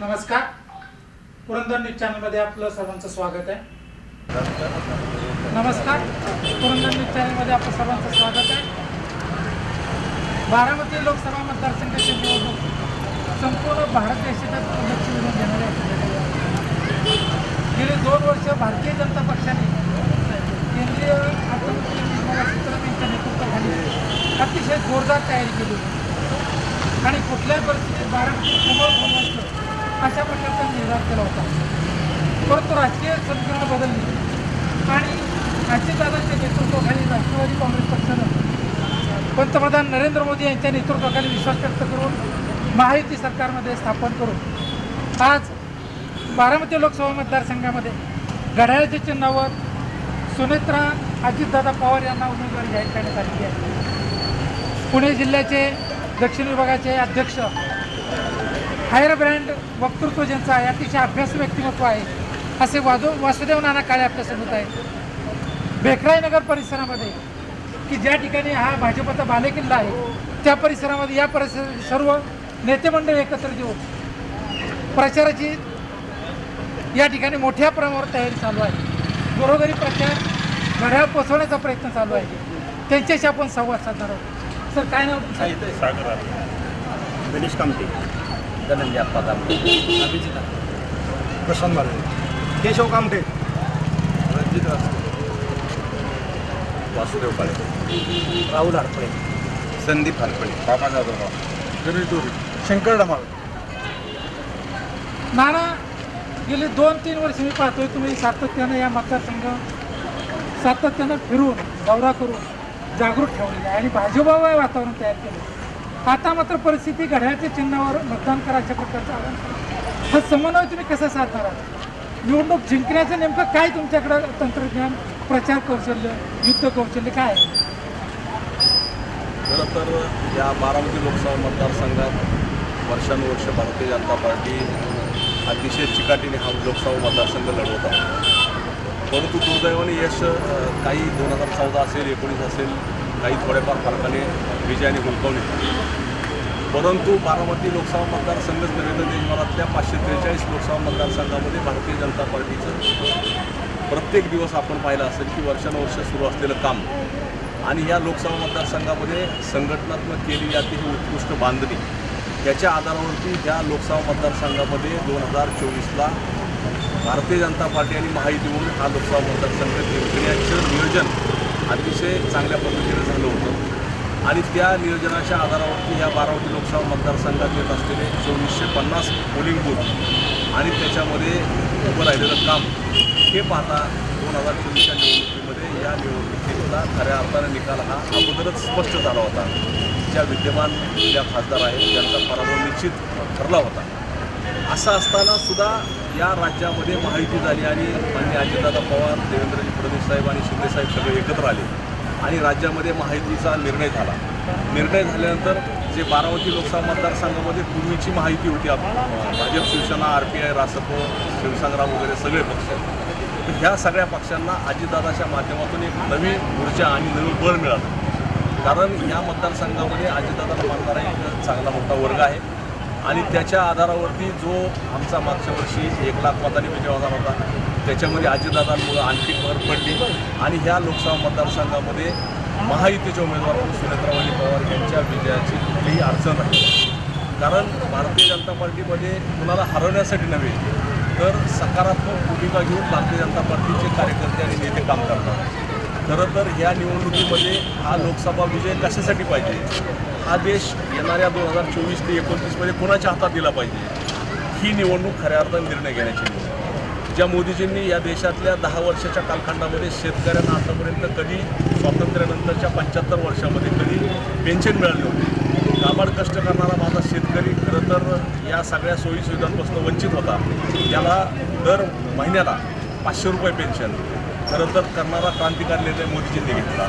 नमस्कार. पुरंदर न्यूज चॅनलमध्ये आपलं सर्वांचं स्वागत आहे. नमस्कार. पुरंदर न्यूज चॅनलमध्ये आपलं सर्वांचं स्वागत आहे. बारामती लोकसभा मतदारसंघाची निवडणूक. संपूर्ण भारत देशाच्या लक्ष घेणारी आहे. गेली दोन वर्ष भारतीय जनता पक्षाने केंद्रीय अर्थमंत्री निर्मला सीतारामन यांच्या नेतृत्वाखाली अतिशय जोरदार तयारी केली आणि कुठल्याही परिस्थितीत बारामती समोर अशा प्रकारचा निर्धार केला होता. परंतु राजकीय समीकरण बदलली. आणि अजितदादांच्या नेतृत्वाखाली राष्ट्रवादी काँग्रेस पक्षानं पंतप्रधान नरेंद्र मोदी यांच्या नेतृत्वाखाली विश्वास व्यक्त करून महायुती सरकारमध्ये स्थापन करून आज बारामती लोकसभा मतदारसंघामध्ये घड्याळाच्या चिन्हावर सुनेत्रा अजितदादा पवार यांना उमेदवारी जाहीर करण्यात आलेली आहे. पुणे जिल्ह्याचे दक्षिण विभागाचे अध्यक्ष हायर ब्रँड वक्तृत्व ज्यांचं आहे अतिशय अभ्यास व्यक्तिमत्व आहे असे वाजव वासुदेव नाना काळे आपल्यासमोर आहेत. बेकराई नगर परिसरामध्ये की ज्या ठिकाणी हा भाजपचा बालेकिल्ला आहे त्या परिसरामध्ये या परिसर सर्व नेतेमंडळी एकत्र येऊन प्रचाराची या ठिकाणी मोठ्या प्रमाणावर तयारी चालू आहे. घरोघरी प्रचार घड्याळ पोचवण्याचा प्रयत्न चालू आहे. त्यांच्याशी आपण संवाद साधणार आहोत. सर काय नाव सागर गणेश कामते. धनंजय अप्पा कामटे अभिजित प्रशांत मारे. केशव कामटे रणजित वासुदेव काळे. राहुल हरपळे. संदीप हलपळे बाबा जाधवराव गणेश डोरे शंकर डमाळ. नाना गेले दोन तीन वर्ष मी पाहतोय तुम्ही सातत्यानं या मतदारसंघ सातत्यानं फिरून दौरा करून जागृत ठेवलेलं आहे आणि भाजपावर वातावरण तयार केलं आता मात्र परिस्थिती घड्याळच्या चिन्हावर मतदान करायच्या प्रकारचं आव्हान हा समन्वय तुम्ही कसा साधणार आहात? निवडणूक जिंकण्याचं नेमकं काय तुमच्याकडं तंत्रज्ञान प्रचार कौशल्य युद्ध कौशल्य काय आहे? खरं तर या बारामती लोकसभा मतदारसंघात वर्षानुवर्ष भारतीय जनता पार्टी अतिशय चिकाटीने हा लोकसभा मतदारसंघ लढवत आहे. परंतु दुर्दैवाने यश काही दोन हजार चौदा असेल एकोणीस असेल काही थोड्याफार फरकाने विजयाने हुलकावले. परंतु बारामती लोकसभा मतदारसंघच नव्हे तर देशभरातल्या पाचशे त्रेचाळीस लोकसभा मतदारसंघामध्ये भारतीय जनता पार्टीचं प्रत्येक दिवस आपण पाहिलं असेल की वर्षानुवर्ष सुरू असलेलं काम आणि या लोकसभा मतदारसंघामध्ये संघटनात्मक केली जाते ही उत्कृष्ट बांधणी. याच्या आधारावरती ह्या लोकसभा मतदारसंघामध्ये दोन हजार चोवीसला भारतीय जनता पार्टी आणि महायुतीवरून म्हणून हा लोकसभा मतदारसंघ जिंकण्याचं नियोजन अतिशय चांगल्या पद्धतीनं झालं होतं. आणि त्या नियोजनाच्या आधारावरती या बारामती लोकसभा मतदारसंघात येत असलेले चोवीसशे पन्नास पोलिंग बूथ आणि त्याच्यामध्ये उभं राहिलेलं काम हे पाहता दोन हजार चोवीसच्या निवडणुकीमध्ये या निवडणुकीचा खऱ्या अर्थाने निकाल हा अगोदरच स्पष्ट झाला होता. ज्या विद्यमान ज्या खासदार आहेत त्यांचा पराभव निश्चित ठरला होता. असं असताना सुद्धा या राज्यामध्ये महायुती झाली आणि मान्य अजितदादा पवार देवेंद्रजी फडणवीस साहेब आणि शिंदेसाहेब सगळे एकत्र आले आणि राज्यामध्ये महायुतीचा निर्णय झाला. निर्णय झाल्यानंतर जे बारामती लोकसभा मतदारसंघामध्ये पूर्वीची माहिती होती आपण Bhajap Shivsena R P I Rasap Shivsangram वगैरे सगळे पक्ष. तर ह्या सगळ्या पक्षांना अजितदादाच्या माध्यमातून एक नवी ऊर्जा आणि नवीन बळ मिळालं. कारण या मतदारसंघामध्ये अजितदादाला मानणारा एक चांगला मोठा वर्ग आहे. आणि त्याच्या आधारावरती जो आमचा मागच्या वर्षी एक लाख मतांनी विजय होणार होता त्याच्यामध्ये अजितदादांमुळं आणखी भर पडली. आणि ह्या लोकसभा मतदारसंघामध्ये महायुतीचे उमेदवार सुनेत्राबाई पवार यांच्या विजयाची कुठलीही अडचण नाही. कारण भारतीय जनता पार्टीमध्ये कुणाला हरवण्यासाठी नव्हे तर सकारात्मक भूमिका घेऊन भारतीय जनता पार्टीचे कार्यकर्ते आणि नेते काम करतात. खरं तर ह्या निवडणुकीमध्ये हा लोकसभा विजय कशासाठी पाहिजे? हा देश येणाऱ्या दोन हजार चोवीस ते एकोणतीसमध्ये कोणाच्या हातात दिला पाहिजे? ही निवडणूक खऱ्या अर्थाने निर्णय घेण्याची निवडणूक ज्या मोदीजींनी या देशातल्या दहा वर्षाच्या कालखंडामध्ये शेतकऱ्यांना आतापर्यंत कधी स्वातंत्र्यानंतरच्या पंच्याहत्तर वर्षामध्ये कधी पेन्शन मिळाली होती काबाड कष्ट करणारा माझा शेतकरी खरं तर या सगळ्या सोयीसुविधांपासून वंचित होता. त्याला दर महिन्याला पाचशे रुपये पेन्शन. खरं तर करणारा क्रांतिकारी निर्णय मोदीजींनी घेतला.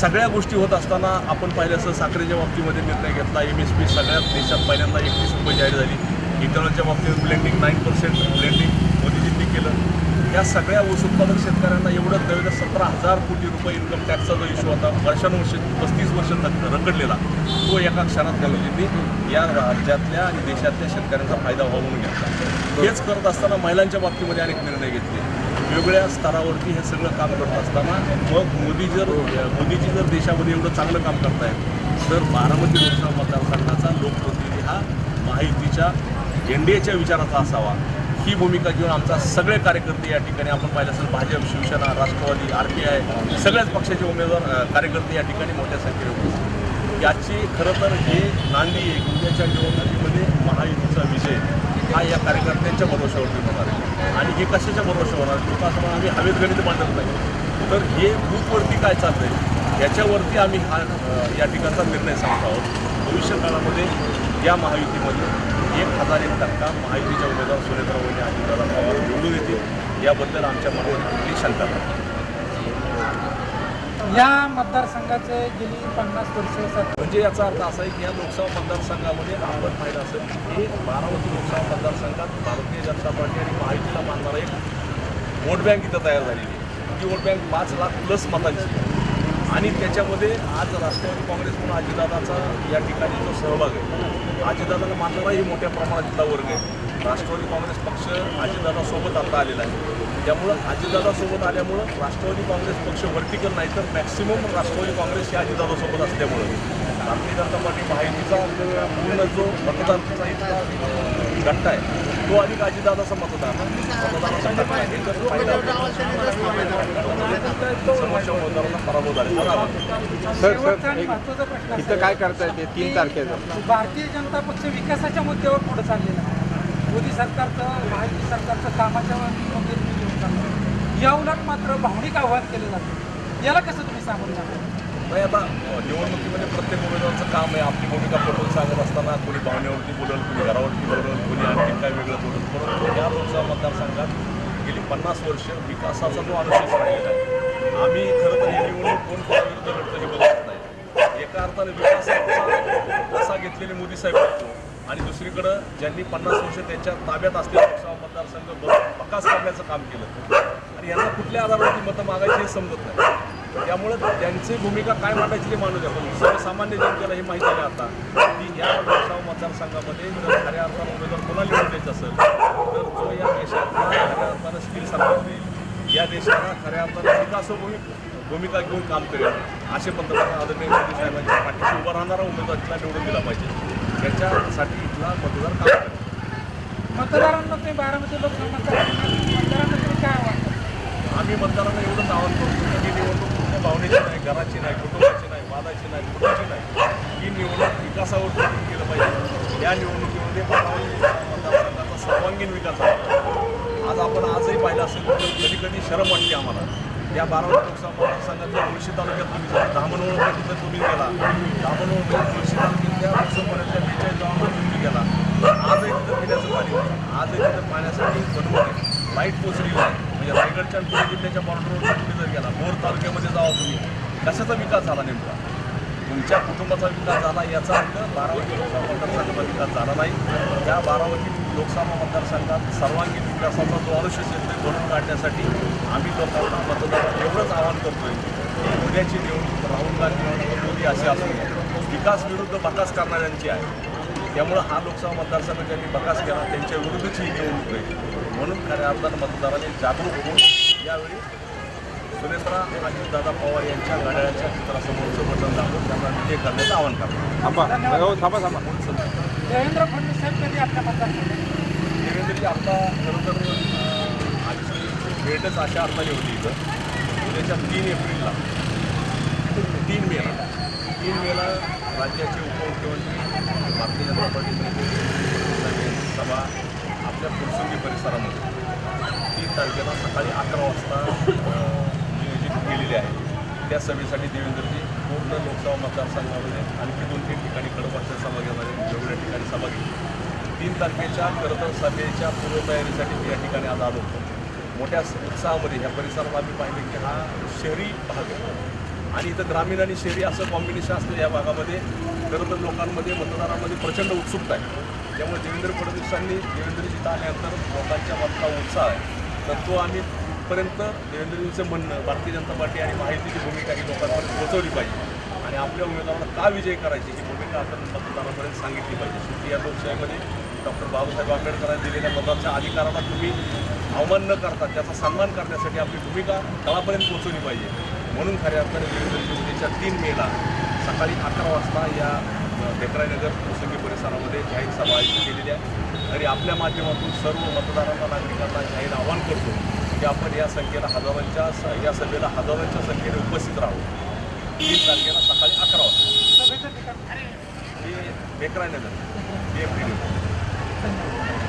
सगळ्या गोष्टी होत असताना आपण पाहिलं असं साखरेच्या बाबतीमध्ये निर्णय घेतला एम एस पी सगळ्यात देशात पहिल्यांदा एकतीस रुपये जाहीर झाली. इथेनॉलच्या बाबतीत ब्लेंडिंग नाईन पर्सेंट ब्लेंडिंग मोदीजींनी केलं. या सगळ्या ऊस उत्पादक शेतकऱ्यांना एवढं द्रव्य सतरा हजार कोटी रुपये इन्कम टॅक्सचा जो इश्यू होता वर्षानुवर्ष पस्तीस वर्ष रखडलेला तो एका क्षणात गांधीजींनी या राज्यातल्या आणि देशातल्या शेतकऱ्यांचा फायदा व्हावा म्हणून घेतला. हेच करत असताना महिलांच्या बाबतीमध्ये अनेक निर्णय घेतले. वेगवेगळ्या स्तरावरती हे सगळं काम करत असताना मग मोदी जर मोदीजी जर देशामध्ये एवढं चांगलं काम करतायत तर बारामती लोकसभा मतदारसंघाचा लोकप्रतिनिधी हा महायुतीच्या एन डी एच्या विचाराचा असावा. ही भूमिका घेऊन आमचा सगळे कार्यकर्ते या ठिकाणी आपण पाहिलं असेल Bhajap Shivsena Rashtravadi R P I सगळ्याच पक्षाचे उमेदवार कार्यकर्ते या ठिकाणी मोठ्या संख्येने उपस्थित याची खरं तर हे नांदी एक उद्याच्या निवडणुकीमध्ये महायुतीचा विजय. हा या कार्यकर्त्यांच्या भरोशावरती होणार आहे. आणि हे कशाच्या भरोशा होणार आहे? लोक असं आम्ही हवेत गणित मांडत नाही. तर हे बूथवरती काय चाललंय? याच्यावरती आम्ही हा या ठिकाणचा निर्णय सांगत आहोत. भविष्य काळामध्ये या महायुतीमध्ये एक हजार एक टक्का महायुतीच्या उमेदवार सुरेंद्र वहिनी अजितदादा पवार निवडून येतील. याबद्दल आमच्या मनात शंका नाही. या मतदारसंघाचे गेली पन्नास वर्ष म्हणजे याचा अर्थ असा आहे की या लोकसभा मतदारसंघामध्ये आपण पाहिलं असेल की हे बारामती लोकसभा मतदारसंघात भारतीय जनता पार्टी आणि महायुतीला मानणारा एक वोट बँक इथं तयार झालेली आहे. ती वोट बँक पाच लाख प्लस मतांची आहे. आणि त्याच्यामध्ये आज राष्ट्रवादी काँग्रेस म्हणून अजितदादाचा या ठिकाणी जो सहभाग आहे अजितदादाला मानणाराही मोठ्या प्रमाणात इथला वर्ग आहे. राष्ट्रवादी काँग्रेस पक्ष अजितदादासोबत आता आलेला आहे. त्यामुळं अजितदादासोबत आल्यामुळं राष्ट्रवादी काँग्रेस पक्ष व्हर्टिकल नाही तर मॅक्सिमम राष्ट्रवादी काँग्रेस हे अजितदादासोबत असल्यामुळं. भारतीय जनता पार्टी महायुतीचा पूर्ण जो मतदारांचा इथला गट्टा आहे तो अधिक अजितदादाचा आपण, समोरच्या उमेदवारांना पराभव असा इथं काय करता येते तीन तारखेला की भारतीय जनता पक्ष विकासाच्या मुद्द्यावर पुढे चाललेला आहे. मोदी सरकारचं महायुती सरकारचं कामाच्या या उलट मात्र भावनिक आव्हान केलं जातं. याला कसं तुम्ही सामोरं जाता नाही आता निवडणुकीमध्ये प्रत्येक काम आहे. आपली भूमिका पटवून सांगत असताना कोणी भावनेवरती बोलल कोणी घरावरती बोलल कोणी आणखी काय वेगळं बोलल. परंतु या लोकसभा मतदारसंघात गेली पन्नास वर्ष विकासाचा जो अनुशेष राहिलेला आहे. आम्ही खरं तर ही निवडणूक कोण कोणाविरुद्ध लढतं हे बघत नाही. एका अर्थाने विकासाचा असा घेतलेले मोदी साहेब होतो आणि दुसरीकडं ज्यांनी पन्नास वर्ष त्यांच्या ताब्यात असलेला लोकसभा मतदारसंघ ब- बकास करण्याचं काम केलं. आणि यांना कुठल्या आधारावरती मतं मागायची हे समजत नाही. त्यामुळं त्यांची भूमिका काय मांडायची ते मानू द्या. पण सर्वसामान्य जनतेला हे माहिती आहे आता की या लोकसभा मतदारसंघामध्ये जर खऱ्या अर्थानं उमेदवार कोणाला निवडून द्यायचं असेल तर जो या देशातला खऱ्या अर्थानं स्किल देईल या देशाला खऱ्या अर्थानं विकासोपयोगी भूमिका घेऊन काम करेल. असे पंतप्रधान आदरणीय मोदी साहेबांच्या पाठीशी उभा राहणारा उमेदवार तिला निवडून दिला पाहिजे. याच्यासाठी इथला मतदार काम करेल. मतदारांना तुम्ही बारामती लोकसभा मतदारांना काय वाटतं? आम्ही मतदारांना एवढंच आवाहन करतो की निवडणूक तुमच्या भावनेची नाही घराची नाही कुटुंबाची नाही वादाची नाही कुटुंबाची नाही. ही निवडणूक विकासावर केलं पाहिजे. या निवडणुकीमध्ये बारामती मतदारसंघाचा सर्वांगीण विकास झाला. आज आपण आजही पाहिलं असेल तर कधी कधी शरम वाटते आम्हाला. या बारामती लोकसभा मतदारसंघातल्या मुळशी तालुक्यात तुम्ही जर धामणवळ तिथं तुम्ही गेला. धामणवळ मुळशी तालुक्यातल्या लोकसभेच्या बेचाळीस गावामध्ये तुम्ही गेला. आजही तिथं पिण्याचं पाणी आजही तिथं पाण्यासाठी बनवून लाइट पोचली म्हणजे रायगडच्या पुणे जिल्ह्याच्या बॉर्डरवर तुम्ही जर गेला मोर तालुक्यामध्ये तुम्ही कशाचा विकास झाला नेमका? तुमच्या कुटुंबाचा विकास झाला याचा अर्थ बारामती लोकसभा मतदारसंघाचा विकास झाला नाही. या बारामती लोकसभा मतदारसंघात सर्वांगीण विकासाचा जो आयुष्य आहे घडून काढण्यासाठी आम्ही लोकांना मतदारांना एवढंच आवाहन करतोय की उद्याची निवडणूक राहुल गांधी मोदी अशी असून विकास विरुद्ध बकास करणाऱ्यांची आहे. त्यामुळं हा लोकसभा मतदारसंघ ज्यांनी बकास केला त्यांच्या विरुद्धची ही निवडणूक आहे. म्हणून खऱ्या अर्थानं मतदारांनी जागरूक होऊन यावेळी सुनेत्रा अजितदादा पवार यांच्या घड्याळाच्या चित्रासमोरचं बटन दाबून त्यांना विजय करण्याचं आवाहन करतो. थांबा थांबा थांबा. देवेंद्र फडणवीस साहेब कधी आपल्या मतदारसंघात देवेंद्रजी आता खरं तर अं, आजची भेटच अशा अर्थाने होती इथं. उद्याच्या तीन एप्रिलला तीन मेला तीन मेला राज्याचे उपमुख्यमंत्री भारतीय जनता पार्टीचे सभा आपल्या फुलसुंगी परिसरामध्ये तीन तारखेला सकाळी अकरा वाजता अं, आहे. त्या सभेसाठी देवेंद्रजी पूर्ण लोकसभा मतदारसंघामध्ये आणखी दोन तीन ठिकाणी कडपक्षाच्या सभा घेणार आहेत वेगवेगळ्या ठिकाणी सभा घेतली. तीन तारखेच्या खरं तर सभेच्या पूर्वतयारीसाठी मी या ठिकाणी आज आलो होतो. मोठ्या उत्साहामध्ये ह्या परिसरात आम्ही पाहिले की हा शहरी भाग आणि इथं ग्रामीण आणि शहरी असं कॉम्बिनेशन असतं या भागामध्ये. खरं तर लोकांमध्ये मतदारांमध्ये प्रचंड उत्सुकता आहे. त्यामुळे देवेंद्र फडणवीसांनी देवेंद्रजी इथं आल्यानंतर लोकांच्या मधला उत्साह आहे. तर तो आम्ही पर्यंत देवेंद्रजींचं म्हणणं भारतीय जनता पार्टी आणि माहितीची भूमिका ही लोकांपर्यंत पोहोचवली पाहिजे. आणि आपल्या उमेदवाराला का विजय करायची ही भूमिका आपण मतदारांपर्यंत सांगितली पाहिजे. शेवटी या लोकशाहीमध्ये डॉक्टर बाबासाहेब आंबेडकरांनी दिलेल्या मताच्या अधिकाराला तुम्ही अवमान न करता त्याचा सन्मान करण्यासाठी आपली भूमिका तळापर्यंत पोहोचवली पाहिजे. म्हणून खऱ्या अर्थाने देवेंद्रजी उद्याच्या तीन मेला सकाळी अकरा वाजता या बेकराईनगर प्रसंगी परिसरामध्ये जाहीर सभा आयोजित केलेली आहे. आणि आपल्या माध्यमातून सर्व मतदारांना नागरिकांना जाहीर आवाहन करतो की आपण या संख्येला हजारांच्या स- या सभेला हजारांच्या संख्येने उपस्थित राहू. तीन तारखेला सकाळी अकरा वाजता. हे बेकराईनगर झालं एम